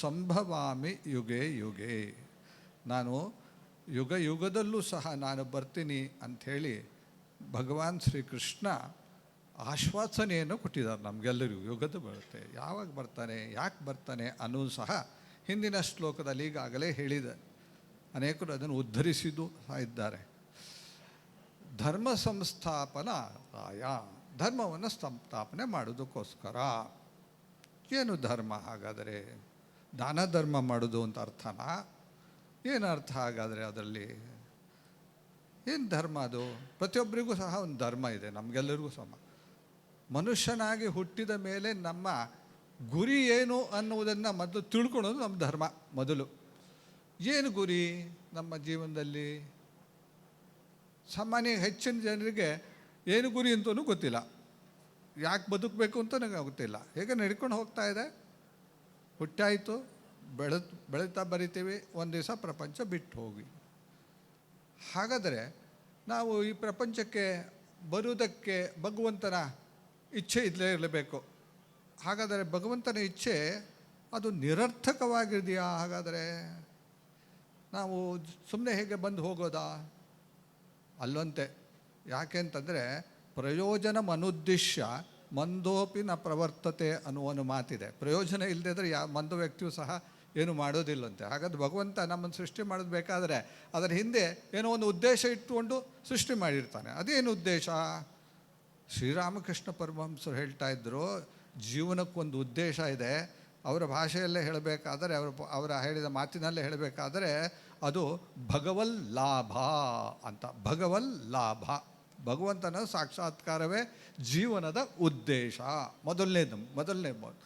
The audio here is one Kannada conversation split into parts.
ಸಂಭವಾಮಿ ಯುಗೆ ಯುಗೆ. ನಾನು ಯುಗ ಯುಗದಲ್ಲೂ ಸಹ ನಾನು ಬರ್ತೀನಿ ಅಂಥೇಳಿ ಭಗವಾನ್ ಶ್ರೀಕೃಷ್ಣ ಆಶ್ವಾಸನೆಯನ್ನು ಕೊಟ್ಟಿದ್ದಾರೆ ನಮಗೆಲ್ಲರಿಗೂ. ಯುಗದ ಬರುತ್ತೆ. ಯಾವಾಗ ಬರ್ತಾನೆ, ಯಾಕೆ ಬರ್ತಾನೆ ಅನ್ನೋ ಸಹ ಹಿಂದಿನ ಶ್ಲೋಕದಲ್ಲಿ ಈಗಾಗಲೇ ಹೇಳಿದೆ. ಅನೇಕರು ಅದನ್ನು ಉದ್ಧರಿಸಿದ್ದು ಇದ್ದಾರೆ. ಧರ್ಮ ಸಂಸ್ಥಾಪನ ರಾಯ. ಧರ್ಮವನ್ನು ಸಂಸ್ಥಾಪನೆ ಮಾಡೋದಕ್ಕೋಸ್ಕರ ಏನು ಧರ್ಮ ಹಾಗಾದರೆ? ದಾನ ಧರ್ಮ ಮಾಡೋದು ಅಂತ ಅರ್ಥನಾ? ಏನು ಅರ್ಥ ಹಾಗಾದರೆ ಅದರಲ್ಲಿ? ಏನು ಧರ್ಮ ಅದು? ಪ್ರತಿಯೊಬ್ಬರಿಗೂ ಸಹ ಒಂದು ಧರ್ಮ ಇದೆ, ನಮಗೆಲ್ಲರಿಗೂ ಸಮ. ಮನುಷ್ಯನಾಗಿ ಹುಟ್ಟಿದ ಮೇಲೆ ನಮ್ಮ ಗುರಿ ಏನು ಅನ್ನುವುದನ್ನು ಮೊದಲು ತಿಳ್ಕೊಳೋದು ನಮ್ಮ ಧರ್ಮ ಮೊದಲು. ಏನು ಗುರಿ ನಮ್ಮ ಜೀವನದಲ್ಲಿ? ಸಾಮಾನ್ಯ ಹೆಚ್ಚಿನ ಜನರಿಗೆ ಏನು ಗುರಿ ಅಂತಲೂ ಗೊತ್ತಿಲ್ಲ. ಯಾಕೆ ಬದುಕಬೇಕು ಅಂತ ನನಗೆ ಗೊತ್ತಿಲ್ಲ. ಹೇಗೆ ನಡ್ಕೊಂಡು ಹೋಗ್ತಾ ಇದೆ? ಹುಟ್ಟಾಯಿತು ಬೆಳೆ ಬೆಳೀತಾ ಬರಿತೀವಿ, ಒಂದು ದಿವಸ ಪ್ರಪಂಚ ಬಿಟ್ಟು ಹೋಗಿ. ಹಾಗಾದರೆ ನಾವು ಈ ಪ್ರಪಂಚಕ್ಕೆ ಬರುವುದಕ್ಕೆ ಭಗವಂತನ ಇಚ್ಛೆ ಇಲ್ಲೇ ಇರಲೇಬೇಕು. ಹಾಗಾದರೆ ಭಗವಂತನ ಇಚ್ಛೆ ಅದು ನಿರರ್ಥಕವಾಗಿದೆಯಾ? ಹಾಗಾದರೆ ನಾವು ಸುಮ್ಮನೆ ಹೇಗೆ ಬಂದು ಹೋಗೋದಾ? ಅಲ್ಲಂತೆ, ಯಾಕೆ ಅಂತಂದರೆ ಪ್ರಯೋಜನ ಮನುದ್ದೇಶ್ಯ ಮಂದೋಪಿ ನ ಪ್ರವರ್ತತೆ ಅನ್ನುವ ಮಾತಿದೆ. ಪ್ರಯೋಜನ ಇಲ್ಲದೆ ಇದ್ದರೆ ಯಾ ಮಂದ ವ್ಯಕ್ತಿಯು ಸಹ ಏನು ಮಾಡೋದಿಲ್ಲಂತೆ. ಹಾಗಾದ್ರೆ ಭಗವಂತ ನಮ್ಮನ್ನು ಸೃಷ್ಟಿ ಮಾಡೋದು ಬೇಕಾದರೆ ಅದರ ಹಿಂದೆ ಏನೋ ಒಂದು ಉದ್ದೇಶ ಇಟ್ಟುಕೊಂಡು ಸೃಷ್ಟಿ ಮಾಡಿರ್ತಾನೆ. ಅದೇನು ಉದ್ದೇಶ? ಶ್ರೀರಾಮಕೃಷ್ಣ ಪರಮಹಂಸರು ಹೇಳ್ತಾ ಇದ್ದರು ಜೀವನಕ್ಕೊಂದು ಉದ್ದೇಶ ಇದೆ. ಅವರ ಭಾಷೆಯಲ್ಲೇ ಹೇಳಬೇಕಾದರೆ, ಅವರ ಅವರ ಹೇಳಿದ ಮಾತಿನಲ್ಲೇ ಹೇಳಬೇಕಾದರೆ ಅದು ಭಗವಲ್ ಲಾಭ ಅಂತ. ಭಗವಲ್ ಲಾಭ ಭಗವಂತನ ಸಾಕ್ಷಾತ್ಕಾರವೇ ಜೀವನದ ಉದ್ದೇಶ. ಮೊದಲನೇದು, ಮೊದಲನೇ ಮೊದಲು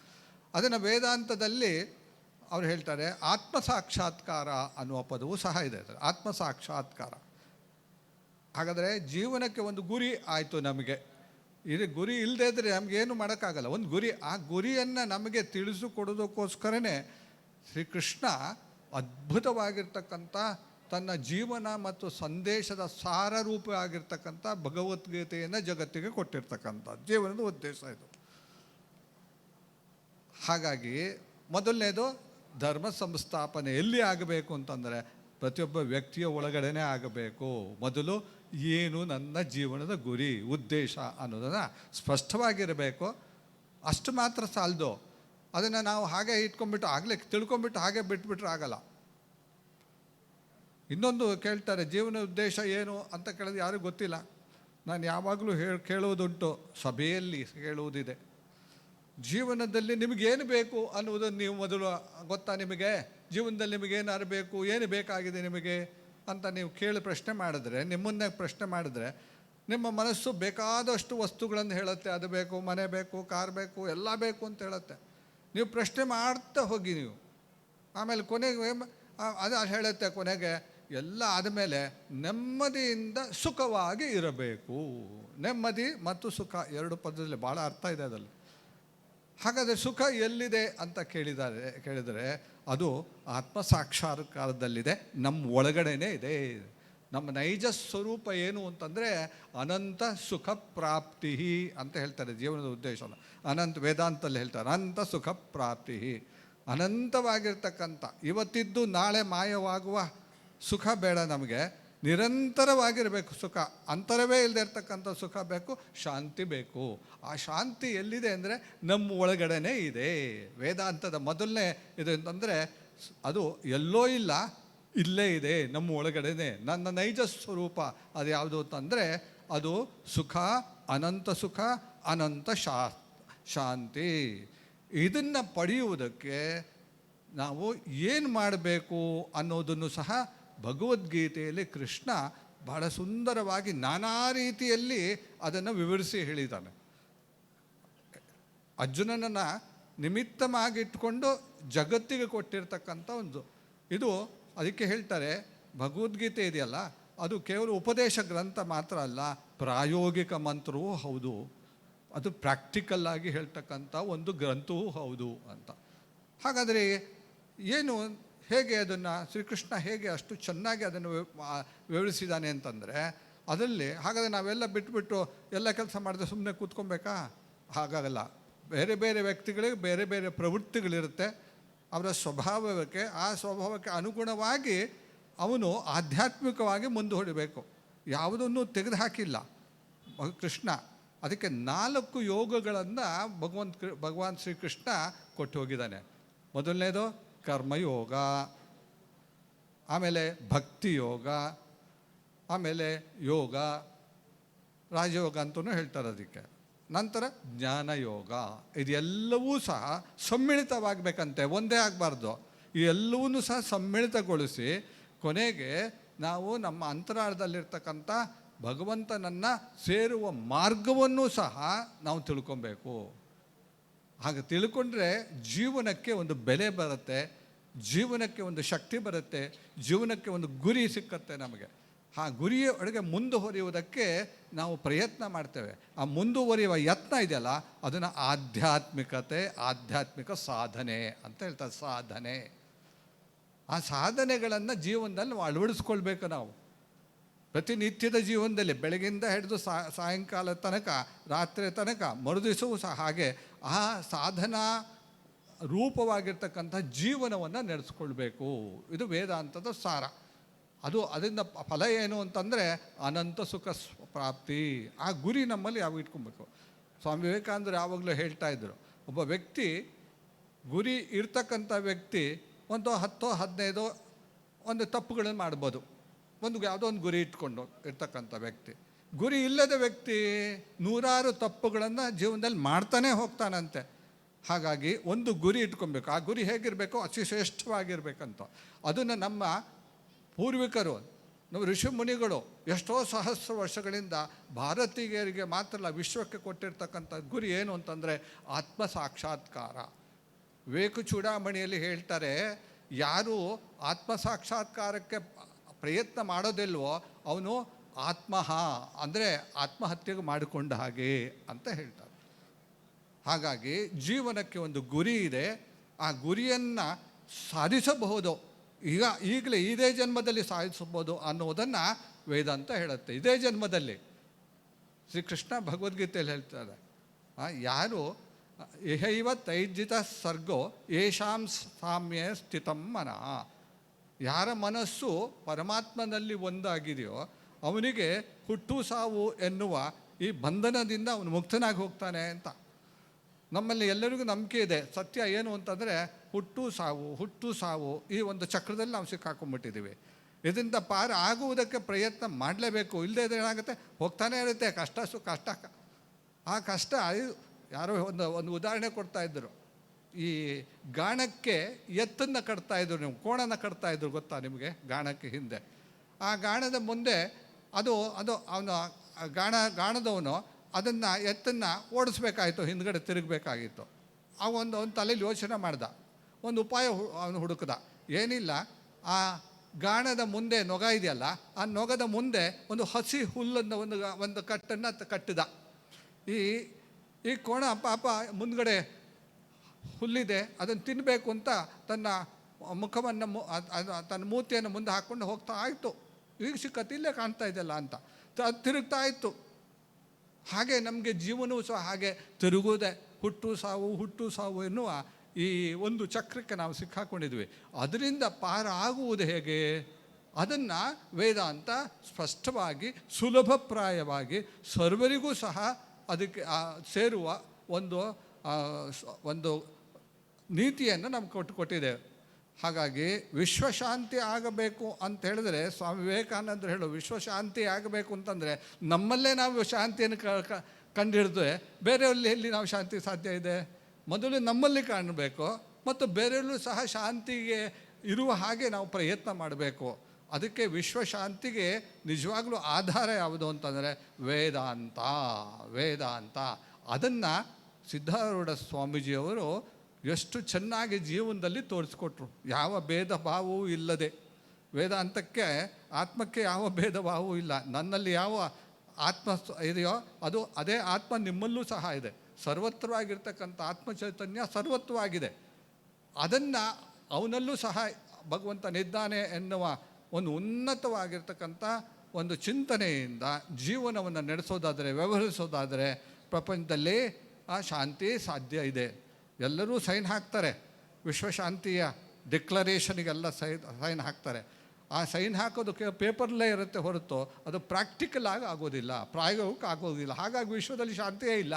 ಅದನ್ನು ವೇದಾಂತದಲ್ಲಿ ಅವ್ರು ಹೇಳ್ತಾರೆ, ಆತ್ಮ ಸಾಕ್ಷಾತ್ಕಾರ ಅನ್ನುವ ಪದವು ಸಹ ಇದೆ ಆತ್ಮ ಸಾಕ್ಷಾತ್ಕಾರ. ಹಾಗಾದರೆ ಜೀವನಕ್ಕೆ ಒಂದು ಗುರಿ ಆಯಿತು ನಮಗೆ. ಇದು ಗುರಿ ಇಲ್ಲದೇ ಇದ್ದರೆ ನಮಗೇನು ಮಾಡೋಕ್ಕಾಗಲ್ಲ. ಒಂದು ಗುರಿ, ಆ ಗುರಿಯನ್ನು ನಮಗೆ ತಿಳಿಸಿಕೊಡೋದಕ್ಕೋಸ್ಕರನೇ ಶ್ರೀಕೃಷ್ಣ ಅದ್ಭುತವಾಗಿರ್ತಕ್ಕಂಥ ತನ್ನ ಜೀವನ ಮತ್ತು ಸಂದೇಶದ ಸಾರರೂಪ ಆಗಿರ್ತಕ್ಕಂಥ ಭಗವದ್ಗೀತೆಯನ್ನು ಜಗತ್ತಿಗೆ ಕೊಟ್ಟಿರ್ತಕ್ಕಂಥ ಜೀವನದ ಉದ್ದೇಶ ಇದು. ಹಾಗಾಗಿ ಮೊದಲನೇದು ಧರ್ಮ ಸಂಸ್ಥಾಪನೆ ಎಲ್ಲಿ ಆಗಬೇಕು ಅಂತಂದರೆ ಪ್ರತಿಯೊಬ್ಬ ವ್ಯಕ್ತಿಯ ಒಳಗಡೆನೇ ಆಗಬೇಕು. ಮೊದಲು ಏನು ನನ್ನ ಜೀವನದ ಗುರಿ, ಉದ್ದೇಶ ಅನ್ನೋದನ್ನು ಸ್ಪಷ್ಟವಾಗಿರಬೇಕು. ಅಷ್ಟು ಮಾತ್ರ ಸಾಲದು. ಅದನ್ನು ನಾವು ಹಾಗೆ ಇಟ್ಕೊಂಡ್ಬಿಟ್ಟು ಆಗಲೇ ತಿಳ್ಕೊಂಬಿಟ್ಟು ಹಾಗೆ ಬಿಟ್ಬಿಟ್ರೆ ಆಗಲ್ಲ. ಇನ್ನೊಂದು ಕೇಳ್ತಾರೆ, ಜೀವನ ಉದ್ದೇಶ ಏನು? ಅಂತ ಕೇಳಿದ್ರೆ, ಯಾರಿಗೂ ಗೊತ್ತಿಲ್ಲ. ನಾನು ಯಾವಾಗಲೂ ಹೇಳಿ ಕೇಳುವುದುಂಟು. ಸಭೆಯಲ್ಲಿ ಹೇಳುವುದಿದೆ ಜೀವನದಲ್ಲಿ ನಿಮಗೇನು ಬೇಕು ಅನ್ನುವುದನ್ನು ನೀವು ಮೊದಲು ಗೊತ್ತಾ ನಿಮಗೆ? ಜೀವನದಲ್ಲಿ ನಿಮಗೇನಾರು ಬೇಕು? ಏನು ಬೇಕಾಗಿದೆ ನಿಮಗೆ? ಅಂತ ನೀವು ಕೇಳಿ ಪ್ರಶ್ನೆ ಮಾಡಿದ್ರೆ, ನಿಮ್ಮನ್ನೇ ಪ್ರಶ್ನೆ ಮಾಡಿದ್ರೆ, ನಿಮ್ಮ ಮನಸ್ಸು ಬೇಕಾದಷ್ಟು ವಸ್ತುಗಳನ್ನು ಹೇಳುತ್ತೆ. ಅದು ಬೇಕು, ಮನೆ ಬೇಕು, ಕಾರ್ ಬೇಕು, ಎಲ್ಲ ಬೇಕು ಅಂತ ಹೇಳುತ್ತೆ. ನೀವು ಪ್ರಶ್ನೆ ಮಾಡ್ತಾ ಹೋಗಿ ನೀವು. ಆಮೇಲೆ ಕೊನೆಗೆ ಅದು ಹೇಳುತ್ತೆ ಕೊನೆಗೆ ಎಲ್ಲ ಆದಮೇಲೆ ನೆಮ್ಮದಿಯಿಂದ ಸುಖವಾಗಿ ಇರಬೇಕು. ನೆಮ್ಮದಿ ಮತ್ತು ಸುಖ ಎರಡು ಪದದಲ್ಲಿ ಭಾಳ ಅರ್ಥ ಇದೆ ಅದರಲ್ಲಿ. ಹಾಗಾದರೆ ಸುಖ ಎಲ್ಲಿದೆ ಅಂತ ಕೇಳಿದರೆ ಕೇಳಿದರೆ ಅದು ಆತ್ಮ ಸಾಕ್ಷಾತ್ಕಾರದಲ್ಲಿದೆ ನಮ್ಮ ಒಳಗಡೆನೇ ಇದೆ. ನಮ್ಮ ನೈಜ ಸ್ವರೂಪ ಏನು ಅಂತಂದರೆ ಅನಂತ ಸುಖ ಪ್ರಾಪ್ತಿ ಅಂತ ಹೇಳ್ತಾರೆ ಜೀವನದ ಉದ್ದೇಶ ಅನಂತ ವೇದಾಂತಲ್ಲಿ ಹೇಳ್ತಾರೆ, ಅನಂತ ಸುಖ ಪ್ರಾಪ್ತಿ. ಅನಂತವಾಗಿರ್ತಕ್ಕಂಥ, ಇವತ್ತಿದ್ದು ನಾಳೆ ಮಾಯವಾಗುವ ಸುಖ ಬೇಡ ನಮಗೆ. ನಿರಂತರವಾಗಿರಬೇಕು ಸುಖ. ಅಂತರವೇ ಇಲ್ಲದೆ ಇರ್ತಕ್ಕಂಥ ಸುಖ ಬೇಕು, ಶಾಂತಿ ಬೇಕು. ಆ ಶಾಂತಿ ಎಲ್ಲಿದೆ ಅಂದರೆ ನಮ್ಮ ಒಳಗಡೆನೇ ಇದೆ. ವೇದಾಂತದ ಮೊದಲನೇ ಇದು ಅಂತಂದರೆ ಅದು ಎಲ್ಲೋ ಇಲ್ಲ, ಇಲ್ಲೇ ಇದೆ, ನಮ್ಮ ಒಳಗಡೆನೆ. ನನ್ನ ನೈಜ ಸ್ವರೂಪ ಅದು ಯಾವುದು ಅಂತಂದರೆ, ಅದು ಸುಖ, ಅನಂತ ಸುಖ, ಅನಂತ ಶಾ, ಶಾಂತಿ. ಇದನ್ನು ಪಡೆಯುವುದಕ್ಕೆ ನಾವು ಏನು ಮಾಡಬೇಕು ಅನ್ನೋದನ್ನು ಸಹ ಭಗವದ್ಗೀತೆಯಲ್ಲಿ ಕೃಷ್ಣ ಬಹಳ ಸುಂದರವಾಗಿ ನಾನಾ ರೀತಿಯಲ್ಲಿ ಅದನ್ನು ವಿವರಿಸಿ ಹೇಳಿದ್ದಾನೆ. ಅರ್ಜುನನನ್ನು ನಿಮಿತ್ತವಾಗಿಟ್ಕೊಂಡು ಜಗತ್ತಿಗೆ ಕೊಟ್ಟಿರ್ತಕ್ಕಂಥ ಒಂದು, ಇದು ಅದಕ್ಕೆ ಹೇಳ್ತಾರೆ, ಭಗವದ್ಗೀತೆ ಇದೆಯಲ್ಲ, ಅದು ಕೇವಲ ಉಪದೇಶ ಗ್ರಂಥ ಮಾತ್ರ ಅಲ್ಲ, ಪ್ರಾಯೋಗಿಕ ಮಂತ್ರವೂ ಹೌದು, ಅದು ಪ್ರಾಕ್ಟಿಕಲ್ ಆಗಿ ಹೇಳ್ತಕ್ಕಂಥ ಒಂದು ಗ್ರಂಥವೂ ಹೌದು ಅಂತ. ಹಾಗಾದರೆ ಏನು ಹೇಗೆ ಅದನ್ನು ಶ್ರೀಕೃಷ್ಣ ಹೇಗೆ ಅಷ್ಟು ಚೆನ್ನಾಗಿ ಅದನ್ನು ವಿವರಿಸಿದ್ದಾನೆ ಅಂತಂದರೆ ಅದರಲ್ಲಿ ಹಾಗಾದರೆ ನಾವೆಲ್ಲ ಬಿಟ್ಬಿಟ್ಟು ಎಲ್ಲ ಕೆಲಸ ಮಾಡಿದ್ರೆ ಸುಮ್ಮನೆ ಕೂತ್ಕೊಬೇಕಾ ಹಾಗಾಗಲ್ಲ. ಬೇರೆ ಬೇರೆ ವ್ಯಕ್ತಿಗಳಿಗೆ ಬೇರೆ ಬೇರೆ ಪ್ರವೃತ್ತಿಗಳಿರುತ್ತೆ. ಅವರ ಸ್ವಭಾವಕ್ಕೆ ಆ ಸ್ವಭಾವಕ್ಕೆ ಅನುಗುಣವಾಗಿ ಅವನು ಆಧ್ಯಾತ್ಮಿಕವಾಗಿ ಮುಂದುವರಿಬೇಕು ಯಾವುದನ್ನು ತೆಗೆದುಹಾಕಿಲ್ಲ ಕೃಷ್ಣ. ಅದಕ್ಕೆ ನಾಲ್ಕು ಯೋಗಗಳನ್ನು ಭಗವಂತ ಭಗವಾನ್ ಶ್ರೀಕೃಷ್ಣ ಕೊಟ್ಟು ಹೋಗಿದ್ದಾನೆ. ಮೊದಲನೇದು ಕರ್ಮಯೋಗ, ಆಮೇಲೆ ಭಕ್ತಿ ಯೋಗ ಆಮೇಲೆ ಯೋಗ, ರಾಜಯೋಗ ಅಂತಲೂ ಹೇಳ್ತಾರೆ ಅದಕ್ಕೆ. ನಂತರ ಜ್ಞಾನಯೋಗ ಇದೆಲ್ಲವೂ ಸಹ ಸಮ್ಮಿಳಿತವಾಗಬೇಕಂತೆ, ಒಂದೇ ಆಗಬಾರ್ದು. ಈ ಎಲ್ಲವನ್ನೂ ಸಹ ಸಮ್ಮಿಳಿತಗೊಳಿಸಿ ಕೊನೆಗೆ ನಾವು ನಮ್ಮ ಅಂತರಾಳದಲ್ಲಿರ್ತಕ್ಕಂಥ ಭಗವಂತನನ್ನು ಸೇರುವ ಮಾರ್ಗವನ್ನು ಸಹ ನಾವು ತಿಳ್ಕೊಬೇಕು. ಹಾಗೆ ತಿಳ್ಕೊಂಡ್ರೆ ಜೀವನಕ್ಕೆ ಒಂದು ಬೆಲೆ ಬರುತ್ತೆ, ಜೀವನಕ್ಕೆ ಒಂದು ಶಕ್ತಿ ಬರುತ್ತೆ, ಜೀವನಕ್ಕೆ ಒಂದು ಗುರಿ ಸಿಕ್ಕತ್ತೆ ನಮಗೆ. ಆ ಗುರಿಯ ಒಳಗೆ ಮುಂದುವರಿಯುವುದಕ್ಕೆ ನಾವು ಪ್ರಯತ್ನ ಮಾಡ್ತೇವೆ. ಆ ಮುಂದುವರಿಯುವ ಯತ್ನ ಇದೆಯಲ್ಲ, ಅದನ್ನು ಆಧ್ಯಾತ್ಮಿಕತೆ, ಆಧ್ಯಾತ್ಮಿಕ ಸಾಧನೆ ಅಂತ ಹೇಳ್ತಾರೆ, ಸಾಧನೆ. ಆ ಸಾಧನೆಗಳನ್ನು ಜೀವನದಲ್ಲಿ ಅಳವಡಿಸ್ಕೊಳ್ಬೇಕು ನಾವು. ಪ್ರತಿನಿತ್ಯದ ಜೀವನದಲ್ಲಿ ಬೆಳಗಿಂದ ಹಿಡಿದು ಸಾಯಂಕಾಲ ತನಕ, ರಾತ್ರಿ ತನಕ, ಮರುದಿವಸವೂ ಸಹ ಹಾಗೆ ಆ ಸಾಧನಾ ರೂಪವಾಗಿರ್ತಕ್ಕಂಥ ಜೀವನವನ್ನು ನಡೆಸ್ಕೊಳ್ಬೇಕು. ಇದು ವೇದಾಂತದ ಸಾರ. ಅದು ಅದರಿಂದ ಫಲ ಏನು ಅಂತಂದರೆ ಅನಂತ ಸುಖ ಪ್ರಾಪ್ತಿ. ಆ ಗುರಿ ನಮ್ಮಲ್ಲಿ ಯಾವಾಗ ಇಟ್ಕೊಬೇಕು ಸ್ವಾಮಿ ವಿವೇಕಾನಂದರು ಯಾವಾಗಲೂ ಹೇಳ್ತಾ ಇದ್ದರು ಒಬ್ಬ ವ್ಯಕ್ತಿ ಗುರಿ ಇರ್ತಕ್ಕಂಥ ವ್ಯಕ್ತಿ ಒಂದು ಹತ್ತೋ ಹದಿನೈದೋ ಒಂದು ತಪ್ಪುಗಳನ್ನು ಮಾಡ್ಬೋದು. ಒಂದು ಯಾವುದೋ ಒಂದು ಗುರಿ ಇಟ್ಕೊಂಡು ಇರ್ತಕ್ಕಂಥ ವ್ಯಕ್ತಿ. ಗುರಿ ಇಲ್ಲದ ವ್ಯಕ್ತಿ ನೂರಾರು ತಪ್ಪುಗಳನ್ನು ಜೀವನದಲ್ಲಿ ಮಾಡ್ತಾನೆ ಹೋಗ್ತಾನಂತೆ. ಹಾಗಾಗಿ ಒಂದು ಗುರಿ ಇಟ್ಕೊಬೇಕು. ಆ ಗುರಿ ಹೇಗಿರಬೇಕು? ಅತಿ ಶ್ರೇಷ್ಠವಾಗಿರ್ಬೇಕಂತ ಅದನ್ನು ನಮ್ಮ ಪೂರ್ವಿಕರು, ನಮ್ಮ ಋಷಿ ಮುನಿಗಳು ಎಷ್ಟೋ ಸಹಸ್ರ ವರ್ಷಗಳಿಂದ ಭಾರತೀಯರಿಗೆ ಮಾತ್ರ ಅಲ್ಲ, ವಿಶ್ವಕ್ಕೆ ಕೊಟ್ಟಿರ್ತಕ್ಕಂಥ ಗುರಿ ಏನು ಅಂತಂದರೆ ಆತ್ಮ ಸಾಕ್ಷಾತ್ಕಾರ ವಿವೇಕ ಚೂಡಾಮಣಿಯಲ್ಲಿ ಹೇಳ್ತಾರೆ, ಯಾರು ಆತ್ಮ ಸಾಕ್ಷಾತ್ಕಾರಕ್ಕೆ ಪ್ರಯತ್ನ ಮಾಡೋದಿಲ್ವೋ ಅವನು ಆತ್ಮಹ, ಅಂದರೆ ಆತ್ಮಹತ್ಯೆಗೆ ಮಾಡಿಕೊಂಡ ಹಾಗೆ ಅಂತ ಹೇಳ್ತಾರೆ. ಹಾಗಾಗಿ ಜೀವನಕ್ಕೆ ಒಂದು ಗುರಿ ಇದೆ, ಆ ಗುರಿಯನ್ನು ಸಾಧಿಸಬಹುದು. ಈಗ ಈಗಲೇ ಇದೇ ಜನ್ಮದಲ್ಲಿ ಸಾಧಿಸಬಹುದು ಅನ್ನೋದನ್ನು ವೇದಾಂತ ಹೇಳುತ್ತೆ. ಇದೇ ಜನ್ಮದಲ್ಲಿ ಶ್ರೀಕೃಷ್ಣ ಭಗವದ್ಗೀತೆಯಲ್ಲಿ ಹೇಳ್ತಾರೆ ಯಾರು ಇಹೈವ ತೈಜಿತ ಸರ್ಗೋ ಯಶಾಂ ಸಾಮ್ಯ ಸ್ಥಿತಂ ಯಾರ ಮನಸ್ಸು ಪರಮಾತ್ಮನಲ್ಲಿ ಒಂದಾಗಿದೆಯೋ ಅವನಿಗೆ ಹುಟ್ಟು ಸಾವು ಎನ್ನುವ ಈ ಬಂಧನದಿಂದ ಅವನು ಮುಕ್ತನಾಗಿ ಹೋಗ್ತಾನೆ ಅಂತ. ನಮ್ಮಲ್ಲಿ ಎಲ್ಲರಿಗೂ ನಂಬಿಕೆ ಇದೆ. ಸತ್ಯ ಏನು ಅಂತಂದರೆ ಹುಟ್ಟು ಸಾವು ಹುಟ್ಟು ಸಾವು ಈ ಒಂದು ಚಕ್ರದಲ್ಲಿ ನಾವು ಸಿಕ್ಕಾಕೊಂಡ್ಬಿಟ್ಟಿದ್ದೀವಿ. ಇದರಿಂದ ಪಾರ ಆಗುವುದಕ್ಕೆ ಪ್ರಯತ್ನ ಮಾಡಲೇಬೇಕು. ಇಲ್ಲದೆ ಇದ್ರೆ ಏನಾಗುತ್ತೆ? ಹೋಗ್ತಾನೆ ಇರುತ್ತೆ. ಕಷ್ಟ ಸು ಕಷ್ಟ ಆ ಕಷ್ಟ, ಯಾರೋ ಒಂದು ಒಂದು ಉದಾಹರಣೆ ಕೊಡ್ತಾ ಇದ್ದರು. ಈ ಗಾಣಕ್ಕೆ ಎತ್ತನ್ನು ಕಟ್ತಾ ಇದ್ರು ನೀವು, ಕೋಣನ ಕಟ್ತಾ ಇದ್ರು ಗೊತ್ತಾ ನಿಮಗೆ ಗಾಣಕ್ಕೆ ಹಿಂದೆ? ಆ ಗಾಣದ ಮುಂದೆ ಅದು ಅದು ಅವನು ಗಾಣ, ಗಾಣದವನು ಅದನ್ನು ಎತ್ತನ್ನು ಓಡಿಸ್ಬೇಕಾಯಿತು, ಹಿಂದ್ಗಡೆ ತಿರುಗಬೇಕಾಗಿತ್ತು. ಆ ಒಂದು ಅವನ ತಲೆಯಲ್ಲಿ ಯೋಚನೆ ಮಾಡ್ದ. ಒಂದು ಉಪಾಯ ಅವನು ಹುಡುಕ್ದ. ಏನಿಲ್ಲ, ಆ ಗಾಣದ ಮುಂದೆ ನೊಗ ಇದೆಯಲ್ಲ, ಆ ನೊಗದ ಮುಂದೆ ಒಂದು ಹಸಿ ಹುಲ್ಲನ್ನು ಒಂದು ಒಂದು ಕಟ್ಟನ್ನು ಕಟ್ಟಿದ. ಈ ಈ ಕೋಣ ಪಾಪ ಮುಂದ್ಗಡೆ ಹುಲ್ಲಿದೆ, ಅದನ್ನು ತಿನ್ನಬೇಕು ಅಂತ ತನ್ನ ಮುಖವನ್ನು ತನ್ನ ಮೂತಿಯನ್ನು ಮುಂದೆ ಹಾಕ್ಕೊಂಡು ಹೋಗ್ತಾ ಆಯಿತು. ಈಗ ಸಿಕ್ಕತ್ತಿಲ್ಲ ಕಾಣ್ತಾ ಇದೆಯಲ್ಲ ಅಂತ. ಅದು ತಿರುಗ್ತಾ ಇತ್ತು. ಹಾಗೆ ನಮಗೆ ಜೀವನವೂ ಸಹ ಹಾಗೆ ತಿರುಗುವುದೇ, ಹುಟ್ಟು ಸಾವು ಹುಟ್ಟು ಸಾವು ಎನ್ನುವ ಈ ಒಂದು ಚಕ್ರಕ್ಕೆ ನಾವು ಸಿಕ್ಕಾಕೊಂಡಿದ್ವಿ. ಅದರಿಂದ ಪಾರ ಆಗುವುದು ಹೇಗೆ? ಅದನ್ನು ವೇದಾಂತ ಸ್ಪಷ್ಟವಾಗಿ, ಸುಲಭಪ್ರಾಯವಾಗಿ ಸರ್ವರಿಗೂ ಸಹ ಅದಕ್ಕೆ ಸೇರುವ ಒಂದು ಒಂದು ನೀತಿಯನ್ನು ನಮ್ಗೆ ಕೊಟ್ಟು ಕೊಟ್ಟಿದೆ. ಹಾಗಾಗಿ ವಿಶ್ವಶಾಂತಿ ಆಗಬೇಕು ಅಂತ ಹೇಳಿದ್ರೆ ಸ್ವಾಮಿ ವಿವೇಕಾನಂದರು ಹೇಳು ವಿಶ್ವಶಾಂತಿ ಆಗಬೇಕು ಅಂತಂದರೆ ನಮ್ಮಲ್ಲೇ ನಾವು ಶಾಂತಿಯನ್ನು ಕಂಡುಹಿಡಿದ್ರೆ ಬೇರೆಯವರಲ್ಲಿ ಎಲ್ಲಿ ನಾವು ಶಾಂತಿ ಸಾಧ್ಯ ಇದೆ? ಮೊದಲು ನಮ್ಮಲ್ಲಿ ಕಾಣಬೇಕು ಮತ್ತು ಬೇರೆಯಲ್ಲೂ ಸಹ ಶಾಂತಿಗೆ ಇರುವ ಹಾಗೆ ನಾವು ಪ್ರಯತ್ನ ಮಾಡಬೇಕು. ಅದಕ್ಕೆ ವಿಶ್ವಶಾಂತಿಗೆ ನಿಜವಾಗ್ಲೂ ಆಧಾರ ಯಾವುದು ಅಂತಂದರೆ ವೇದಾಂತ ವೇದಾಂತ. ಅದನ್ನು ಸಿದ್ಧಾರೂಢ ಸ್ವಾಮೀಜಿಯವರು ಎಷ್ಟು ಚೆನ್ನಾಗಿ ಜೀವನದಲ್ಲಿ ತೋರಿಸ್ಕೊಟ್ರು. ಯಾವ ಭೇದ ಭಾವವೂ ಇಲ್ಲದೆ. ವೇದಾಂತಕ್ಕೆ ಆತ್ಮಕ್ಕೆ ಯಾವ ಭೇದ ಭಾವವೂ ಇಲ್ಲ. ನನ್ನಲ್ಲಿ ಯಾವ ಆತ್ಮ ಇದೆಯೋ ಅದು ಅದೇ ಆತ್ಮ ನಿಮ್ಮಲ್ಲೂ ಸಹ ಇದೆ. ಸರ್ವತ್ರವಾಗಿರ್ತಕ್ಕಂಥ ಆತ್ಮ ಚೈತನ್ಯ ಸರ್ವತ್ರವಾಗಿದೆ ಅದನ್ನು ಅವನಲ್ಲೂ ಸಹ ಭಗವಂತನಿದ್ದಾನೆ ಎನ್ನುವ ಒಂದು ಉನ್ನತವಾಗಿರ್ತಕ್ಕಂಥ ಒಂದು ಚಿಂತನೆಯಿಂದ ಜೀವನವನ್ನು ನಡೆಸೋದಾದರೆ, ವ್ಯವಹರಿಸೋದಾದರೆ ಪ್ರಪಂಚದಲ್ಲಿ ಆ ಶಾಂತಿ ಸಾಧ್ಯ ಇದೆ. ಎಲ್ಲರೂ ಸೈನ್ ಹಾಕ್ತಾರೆ. ವಿಶ್ವಶಾಂತಿಯ ಡಿಕ್ಲರೇಷನಿಗೆಲ್ಲ ಸೈನ್ ಸೈನ್ ಹಾಕ್ತಾರೆ. ಆ ಸೈನ್ ಹಾಕೋದಕ್ಕೆ ಪೇಪರ್ಲೇ ಇರುತ್ತೆ ಹೊರತು ಅದು ಪ್ರಾಕ್ಟಿಕಲ್ ಆಗಿ ಆಗೋದಿಲ್ಲ, ಪ್ರಾಯೋಗಿಕ ಆಗೋದಿಲ್ಲ. ಹಾಗಾಗಿ ವಿಶ್ವದಲ್ಲಿ ಶಾಂತಿಯೇ ಇಲ್ಲ.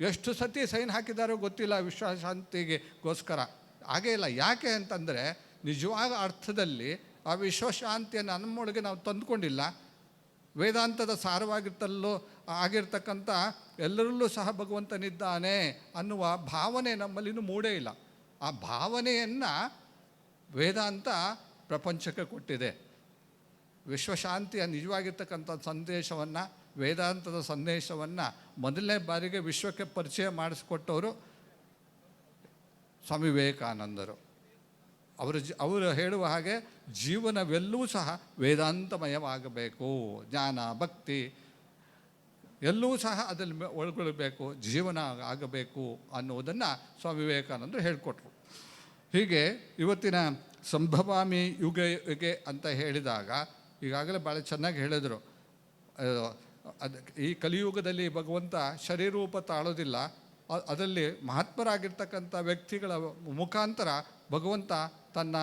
ಎಷ್ಟು ಸತಿ ಸೈನ್ ಹಾಕಿದಾರೋ ಗೊತ್ತಿಲ್ಲ ವಿಶ್ವ ಶಾಂತಿಗೆಗೋಸ್ಕರ ಹಾಗೇ ಇಲ್ಲ, ಯಾಕೆ ಅಂತಂದರೆ ನಿಜವಾದ ಅರ್ಥದಲ್ಲಿ ಆ ವಿಶ್ವಶಾಂತಿಯನ್ನು ನಮ್ಮೊಳಗೆ ನಾವು ತಂದುಕೊಂಡಿಲ್ಲ. ವೇದಾಂತದ ಸಾರವಾಗಿರ್ತಲ್ಲೋ ಆಗಿರ್ತಕ್ಕಂಥ ಎಲ್ಲರಲ್ಲೂ ಸಹ ಭಗವಂತನಿದ್ದಾನೆ ಅನ್ನುವ ಭಾವನೆ ನಮ್ಮಲ್ಲಿನೂ ಮೂಡೇ ಇಲ್ಲ. ಆ ಭಾವನೆಯನ್ನು ವೇದಾಂತ ಪ್ರಪಂಚಕ್ಕೆ ಕೊಟ್ಟಿದೆ. ವಿಶ್ವಶಾಂತಿಯ ನಿಜವಾಗಿರ್ತಕ್ಕಂಥ ಸಂದೇಶವನ್ನು, ವೇದಾಂತದ ಸಂದೇಶವನ್ನು ಮೊದಲನೇ ಬಾರಿಗೆ ವಿಶ್ವಕ್ಕೆ ಪರಿಚಯ ಮಾಡಿಸಿಕೊಟ್ಟವರು ಸ್ವಾಮಿ ವಿವೇಕಾನಂದರು. ಅವರು ಜ, ಅವರು ಹೇಳುವ ಹಾಗೆ ಜೀವನವೆಲ್ಲವೂ ಸಹ ವೇದಾಂತಮಯವಾಗಬೇಕು. ಜ್ಞಾನ, ಭಕ್ತಿ ಎಲ್ಲವೂ ಸಹ ಅದರಲ್ಲಿ ಒಳಗೊಳ್ಳಬೇಕು ಜೀವನ ಆಗಬೇಕು ಅನ್ನುವುದನ್ನು ಸ್ವಾಮಿ ವಿವೇಕಾನಂದರು ಹೇಳಿಕೊಟ್ರು. ಹೀಗೆ ಇವತ್ತಿನ ಸಂಭವಾಮಿ ಯುಗ ಯುಗೆ ಅಂತ ಹೇಳಿದಾಗ ಈಗಾಗಲೇ ಭಾಳ ಚೆನ್ನಾಗಿ ಹೇಳಿದರು. ಅದು, ಈ ಕಲಿಯುಗದಲ್ಲಿ ಭಗವಂತ ಶರೀರೂಪ ತಾಳೋದಿಲ್ಲ. ಅದರಲ್ಲಿ ಮಹಾತ್ಮರಾಗಿರ್ತಕ್ಕಂಥ ವ್ಯಕ್ತಿಗಳ ಮುಖಾಂತರ ಭಗವಂತ ತನ್ನ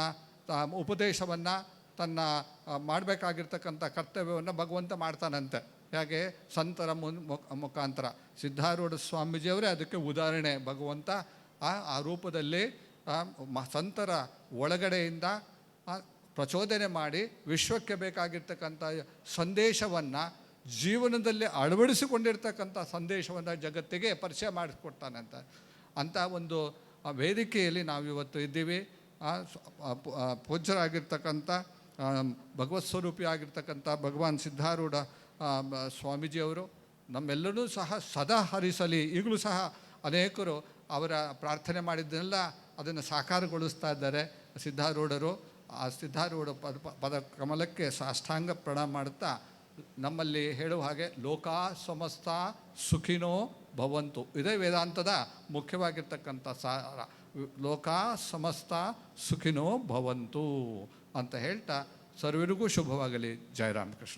ಉಪದೇಶವನ್ನು ತನ್ನ ಮಾಡಬೇಕಾಗಿರ್ತಕ್ಕಂಥ ಕರ್ತವ್ಯವನ್ನು ಭಗವಂತ ಮಾಡ್ತಾನಂತೆ. ಹೇಗೆ ಸಂತರ ಮುಖಾಂತರ. ಸಿದ್ಧಾರೂಢ ಸ್ವಾಮೀಜಿಯವರೇ ಅದಕ್ಕೆ ಉದಾಹರಣೆ. ಭಗವಂತ ಆ ರೂಪದಲ್ಲಿ ಸಂತರ ಒಳಗಡೆಯಿಂದ ಪ್ರಚೋದನೆ ಮಾಡಿ ವಿಶ್ವಕ್ಕೆ ಬೇಕಾಗಿರ್ತಕ್ಕಂಥ ಸಂದೇಶವನ್ನು ಜೀವನದಲ್ಲಿ ಅಳವಡಿಸಿಕೊಂಡಿರ್ತಕ್ಕಂಥ ಸಂದೇಶವನ್ನು ಜಗತ್ತಿಗೆ ಪರಿಚಯ ಮಾಡಿಕೊಡ್ತಾನಂತ ಅಂಥ ಒಂದು ವೇದಿಕೆಯಲ್ಲಿ ನಾವು ಇವತ್ತು ಇದ್ದೀವಿ ಪೂಜ್ಯರಾಗಿರ್ತಕ್ಕಂಥ ಭಗವತ್ ಸ್ವರೂಪಿ ಆಗಿರ್ತಕ್ಕಂಥ ಭಗವಾನ್ ಸಿದ್ಧಾರೂಢ ಸ್ವಾಮೀಜಿಯವರು ನಮ್ಮೆಲ್ಲರೂ ಸಹ ಸದಾ ಹರಿಸಲಿ. ಈಗಲೂ ಸಹ ಅನೇಕರು ಅವರ ಪ್ರಾರ್ಥನೆ ಮಾಡಿದ್ದನ್ನೆಲ್ಲ ಅದನ್ನು ಸಾಕಾರಗೊಳಿಸ್ತಾ ಇದ್ದಾರೆ. ಸಿದ್ಧಾರೂಢರು ಆ ಸಿದ್ಧಾರೂಢ ಪದ ಪದ ಕಮಲಕ್ಕೆ ಸಾಷ್ಟಾಂಗ ಪ್ರಣಾಮ ಮಾಡುತ್ತಾ ನಮ್ಮಲ್ಲಿ ಹೇಳುವ ಹಾಗೆ, ಲೋಕಾ ಸಮಸ್ತ ಸುಖಿನೋ ಭವಂತು. ಇದೇ ವೇದಾಂತದ ಮುಖ್ಯವಾಗಿರ್ತಕ್ಕಂಥ ಸಾರ ಲೋಕಾ ಸಮಸ್ತ ಸುಖಿನೋ ಭವಂತು ಅಂತ ಹೇಳ್ತಾ ಸರ್ವರಿಗೂ ಶುಭವಾಗಲಿ. ಜಯರಾಮಕೃಷ್ಣ